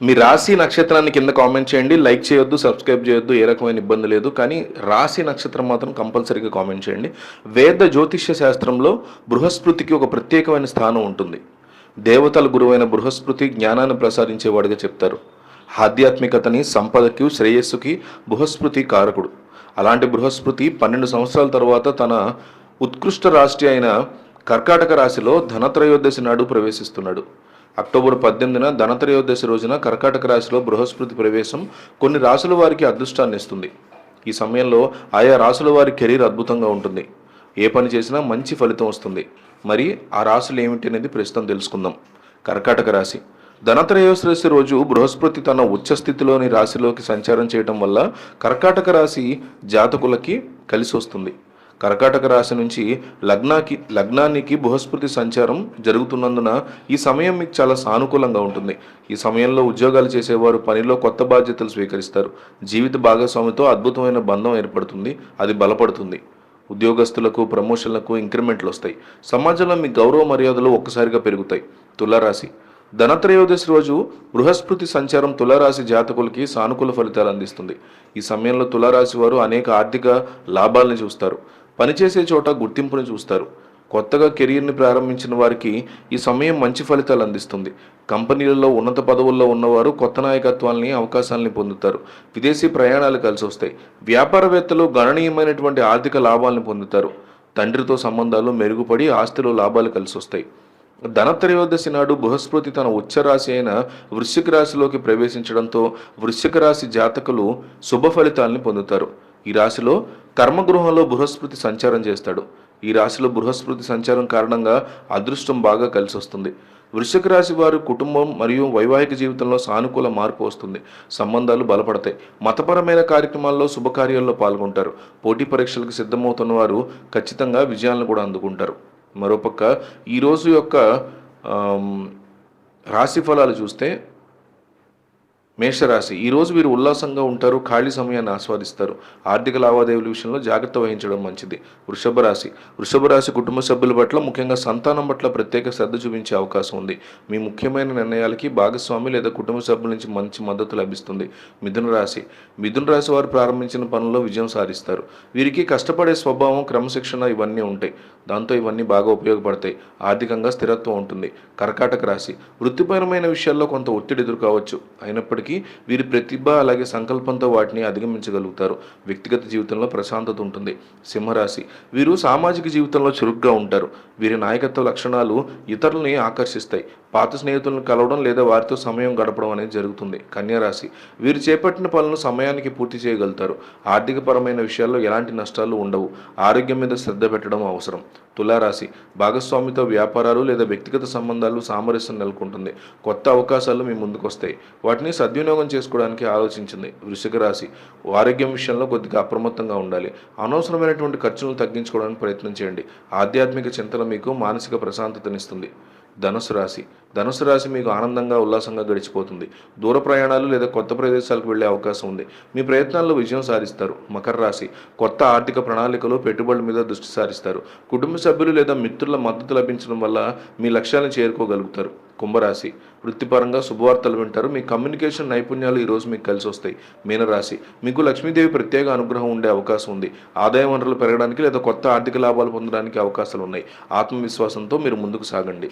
మీ రాశి నక్షత్రాన్ని కింద కామెంట్ చేయండి. లైక్ చేయొద్దు సబ్స్క్రైబ్ చేయొద్దు ఏ రకమైన ఇబ్బంది లేదు. కానీ రాశి నక్షత్రం మాత్రం కంపల్సరీగా కామెంట్ చేయండి. వేద జ్యోతిష్య శాస్త్రంలో బృహస్పృతికి ఒక ప్రత్యేకమైన స్థానం ఉంటుంది. దేవతల గురువైన బృహస్పృతి జ్ఞానాన్ని ప్రసారించేవాడిగా చెప్తారు. ఆధ్యాత్మికతని సంపదకి శ్రేయస్సుకి బృహస్పృతి కారకుడు. అలాంటి బృహస్పృతి పన్నెండు సంవత్సరాల తర్వాత తన ఉత్కృష్ట రాశి అయిన కర్కాటక రాశిలో ధనత్రయోదశి నాడు ప్రవేశిస్తున్నాడు. అక్టోబర్ పద్దెనిమిదిన ధనత్రయోదశి రోజున కర్కాటక రాశిలో బృహస్పతి ప్రవేశం కొన్ని రాసుల వారికి అదృష్టాన్ని ఇస్తుంది. ఈ సమయంలో ఆయా రాసుల వారి కెరీర్ అద్భుతంగా ఉంటుంది. ఏ పని చేసినా మంచి ఫలితం వస్తుంది. మరి ఆ రాశులు ఏమిటి అనేది ప్రస్తుతం తెలుసుకుందాం. కర్కాటక రాశి. ధనత్రయోదశి రోజు బృహస్పతి తన ఉచ్చ స్థితిలోని రాశిలోకి సంచారం చేయడం వల్ల కర్కాటక రాశి జాతకులకి కలిసి వస్తుంది. కర్కాటక రాశి నుంచి లగ్నాకి లగ్నానికి బృహస్పతి సంచారం జరుగుతున్నందున ఈ సమయం మీకు చాలా సానుకూలంగా ఉంటుంది. ఈ సమయంలో ఉద్యోగాలు చేసేవారు పనిలో కొత్త బాధ్యతలు స్వీకరిస్తారు. జీవిత భాగస్వామితో అద్భుతమైన బంధం ఏర్పడుతుంది. అది బలపడుతుంది. ఉద్యోగస్తులకు ప్రమోషన్లకు ఇంక్రిమెంట్లు వస్తాయి. సమాజంలో మీ గౌరవ మర్యాదలు ఒక్కసారిగా పెరుగుతాయి. తులారాశి. ధనత్రయోదశి రోజు బృహస్పతి సంచారం తులారాశి జాతకులకి సానుకూల ఫలితాలు అందిస్తుంది. ఈ సమయంలో తులారాశి వారు అనేక ఆర్థిక లాభాలను చూస్తారు. పనిచేసే చోట గుర్తింపును చూస్తారు. కొత్తగా కెరీర్ని ప్రారంభించిన వారికి ఈ సమయం మంచి ఫలితాలు అందిస్తుంది. కంపెనీలలో ఉన్నత పదవుల్లో ఉన్నవారు కొత్త నాయకత్వాల్ని అవకాశాలని పొందుతారు. విదేశీ ప్రయాణాలు కలిసి వస్తాయి. వ్యాపారవేత్తలు గణనీయమైనటువంటి ఆర్థిక లాభాలను పొందుతారు. తండ్రితో సంబంధాలు మెరుగుపడి ఆస్తిలో లాభాలు కలిసి వస్తాయి. ధనత్రయోదశి నాడు బృహస్పతి తన ఉచ్చరాశి అయిన వృశ్చిక రాశిలోకి ప్రవేశించడంతో వృశ్చిక రాశి జాతకులు శుభ ఫలితాలని పొందుతారు. ఈ రాశిలో కర్మగృహంలో బృహస్పతి సంచారం చేస్తాడు. ఈ రాశిలో బృహస్పతి సంచారం కారణంగా అదృష్టం బాగా కలిసి వస్తుంది వృశ్చిక రాశి వారు కుటుంబం మరియు వైవాహిక జీవితంలో సానుకూల మార్పు వస్తుంది. సంబంధాలు బలపడతాయి. మతపరమైన కార్యక్రమాల్లో శుభకార్యాల్లో పాల్గొంటారు. పోటీ పరీక్షలకు సిద్ధమవుతున్న వారు ఖచ్చితంగా విజయాలను కూడా అందుకుంటారు. మరోపక్క ఈ రోజు యొక్క రాశి ఫలాలు చూస్తే మేషరాశి. ఈ రోజు వీరు ఉల్లాసంగా ఉంటారు ఖాళీ సమయాన్ని ఆస్వాదిస్తారు. ఆర్థిక లావాదేవీల విషయంలో జాగ్రత్త వహించడం మంచిది. వృషభ రాశి. వృషభ రాశి కుటుంబ సభ్యుల పట్ల ముఖ్యంగా సంతానం పట్ల ప్రత్యేక శ్రద్ధ చూపించే అవకాశం ఉంది. మీ ముఖ్యమైన నిర్ణయాలకి భాగస్వామి లేదా కుటుంబ సభ్యుల నుంచి మంచి మద్దతు లభిస్తుంది. మిథున రాశి. మిథున రాశి వారు ప్రారంభించిన పనుల్లో విజయం సాధిస్తారు. వీరికి కష్టపడే స్వభావం క్రమశిక్షణ ఇవన్నీ ఉంటాయి. దాంతో ఇవన్నీ బాగా ఉపయోగపడతాయి. ఆర్థికంగా స్థిరత్వం ఉంటుంది. కర్కాటక రాశి. వృత్తిపరమైన విషయాల్లో కొంత ఒత్తిడి ఎదుర్కోవచ్చు. అయినప్పటికీ వీరి ప్రతిభ అలాగే సంకల్పంతో వాటిని అధిగమించగలుగుతారు. వ్యక్తిగత జీవితంలో ప్రశాంతత ఉంటుంది. సింహరాశి. వీరు సామాజిక జీవితంలో చురుగ్గా ఉంటారు. వీరి నాయకత్వ లక్షణాలు ఇతరులని ఆకర్షిస్తాయి. పాత స్నేహితులను కలవడం లేదా వారితో సమయం గడపడం అనేది జరుగుతుంది. కన్యారాశి. వీరు చేపట్టిన పనులను సమయానికి పూర్తి చేయగలుగుతారు. ఆర్థికపరమైన విషయాల్లో ఎలాంటి నష్టాలు ఉండవు. ఆరోగ్యం మీద శ్రద్ధ పెట్టడం అవసరం. తులారాశి. భాగస్వామితో వ్యాపారాలు లేదా వ్యక్తిగత సంబంధాలు సామరస్యం నెలకొంటుంది. కొత్త అవకాశాలు మీ ముందుకు వస్తాయి వాటిని సద్వినియోగం చేసుకోవడానికి ఆలోచించింది వృషిక రాశి. ఆరోగ్యం విషయంలో కొద్దిగా అప్రమత్తంగా ఉండాలి. అనవసరమైనటువంటి ఖర్చులను తగ్గించుకోవడానికి ప్రయత్నం చేయండి. ఆధ్యాత్మిక చింతన మీకు మానసిక ప్రశాంతతనిస్తుంది. ధనుసు రాశి. ధనుసు రాశి మీకు ఆనందంగా ఉల్లాసంగా గడిచిపోతుంది. దూర ప్రయాణాలు లేదా కొత్త ప్రదేశాలకు వెళ్ళే అవకాశం ఉంది. మీ ప్రయత్నాల్లో విజయం సాధిస్తారు. మకర రాశి. కొత్త ఆర్థిక ప్రణాళికలు పెట్టుబడుల మీద దృష్టి సారిస్తారు. కుటుంబ సభ్యులు లేదా మిత్రుల మద్దతు లభించడం వల్ల మీ లక్ష్యాలను చేరుకోగలుగుతారు. కుంభరాశి. వృత్తిపరంగా శుభవార్తలు వింటారు. మీ కమ్యూనికేషన్ నైపుణ్యాలు ఈరోజు మీకు కలిసి వస్తాయి. మీనరాశి. మీకు లక్ష్మీదేవి ప్రత్యేక అనుగ్రహం ఉండే అవకాశం ఉంది. ఆదాయ వనరులు పెరగడానికి లేదా కొత్త ఆర్థిక లాభాలు పొందడానికి అవకాశాలు ఉన్నాయి. ఆత్మవిశ్వాసంతో మీరు ముందుకు సాగండి.